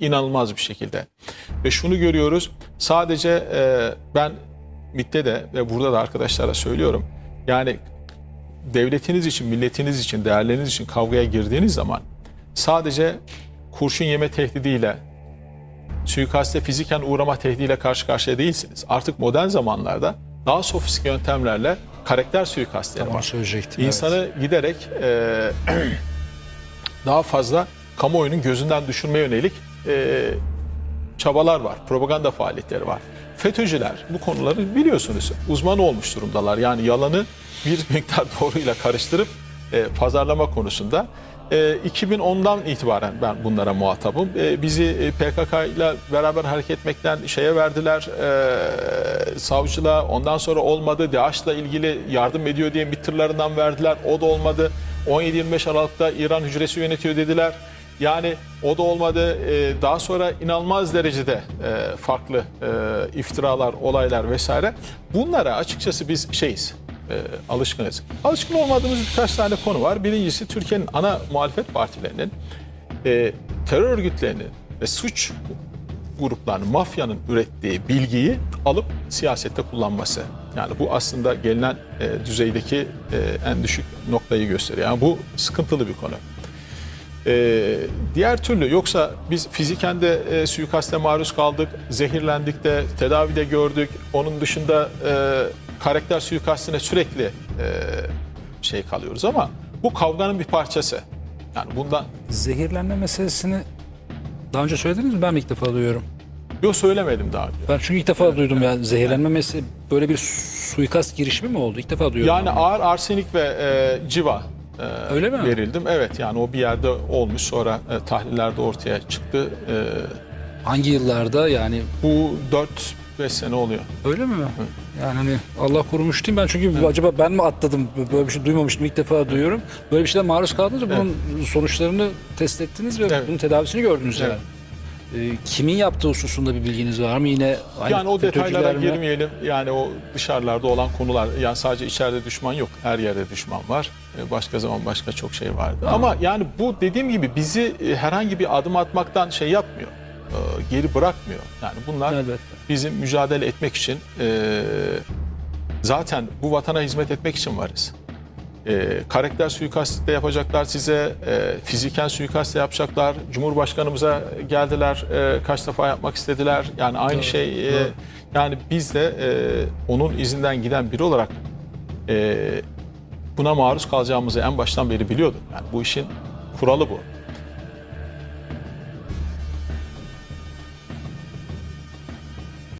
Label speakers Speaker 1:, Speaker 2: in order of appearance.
Speaker 1: inanılmaz bir şekilde. Ve şunu görüyoruz. Sadece e, ben MİT'te de ve burada da arkadaşlara söylüyorum. Yani devletiniz için, milletiniz için, değerleriniz için kavgaya girdiğiniz zaman sadece kurşun yeme tehdidiyle, suikaste fiziken uğrama tehdidiyle karşı karşıya değilsiniz. Artık modern zamanlarda daha sofistike yöntemlerle karakter suikastleri
Speaker 2: Onu
Speaker 1: var.
Speaker 2: söyleyecektim.
Speaker 1: İnsanı giderek e, daha fazla kamuoyunun gözünden düşürmeye yönelik e, çabalar var, propaganda faaliyetleri var. FETÖ'cüler bu konuları biliyorsunuz uzman olmuş durumdalar. Yani yalanı bir miktar doğruyla karıştırıp e, pazarlama konusunda. E, 2010'dan itibaren ben bunlara muhatabım. E, bizi e, PKK ile beraber hareket etmekten şeye verdiler, e, savcılığa. Ondan sonra olmadı. DAEŞ'la ilgili yardım ediyor diye MİT'lerden verdiler. O da olmadı. 17-25 Aralık'ta İran hücresi yönetiyor dediler. Yani o da olmadı. Ee, daha sonra inanılmaz derecede e, farklı e, iftiralar, olaylar vesaire. Bunlara açıkçası biz şeyiz, e, alışkınız. Alışkın olmadığımız birkaç tane konu var. Birincisi Türkiye'nin ana muhalefet partilerinin e, terör örgütlerinin ve suç gruplarının, mafyanın ürettiği bilgiyi alıp siyasette kullanması. Yani bu aslında gelinen e, düzeydeki e, en düşük noktayı gösteriyor. Yani bu sıkıntılı bir konu. Ee, diğer türlü yoksa biz fiziken de e, suikaste maruz kaldık, zehirlendik de, tedavide gördük. Onun dışında e, karakter suikastine sürekli e, şey kalıyoruz ama bu kavganın bir parçası. Yani bundan
Speaker 2: Zehirlenme meselesini daha önce söylediniz mi? Ben mi ilk defa duyuyorum?
Speaker 1: yok söylemedim daha önce.
Speaker 2: Ben çünkü ilk defa duydum ya zehirlenme meselesi böyle bir suikast girişimi mi oldu? İlk defa duyuyorum.
Speaker 1: Yani
Speaker 2: ama.
Speaker 1: ağır arsenik ve e, civa e,
Speaker 2: Öyle mi?
Speaker 1: verildim. Evet yani o bir yerde olmuş sonra e, tahlillerde ortaya çıktı. E,
Speaker 2: Hangi yıllarda yani
Speaker 1: bu 4-5 sene oluyor.
Speaker 2: öyle mi? Yani hani Allah korumuş diyeyim ben çünkü acaba ben mi atladım böyle bir şey duymamıştım ilk defa duyuyorum. Böyle bir şeyden maruz kaldınız ve bunun sonuçlarını test ettiniz ve
Speaker 1: Evet.
Speaker 2: bunun tedavisini gördünüz
Speaker 1: Evet.
Speaker 2: yani. Ee, kimin yaptığı hususunda bir bilginiz var mı? Yine aynı
Speaker 1: Yani o detaylara
Speaker 2: mi?
Speaker 1: girmeyelim. Yani o dışarılarda olan konular. Yani sadece içeride düşman yok. Her yerde düşman var. Ee, Başka zaman başka çok şey vardı. Ama yani bu dediğim gibi bizi e, herhangi bir adım atmaktan şey yapmıyor. Ee, Geri bırakmıyor. Yani bunlar
Speaker 2: Elbette.
Speaker 1: bizim mücadele etmek için e, zaten bu vatana hizmet etmek için varız. E, karakter suikastı da yapacaklar size, e, fiziken suikast da yapacaklar. Cumhurbaşkanımıza geldiler, e, kaç defa yapmak istediler. Yani aynı şey. e, yani biz de e, onun izinden giden biri olarak e, buna maruz kalacağımızı en baştan beri biliyorduk. Yani bu işin kuralı bu.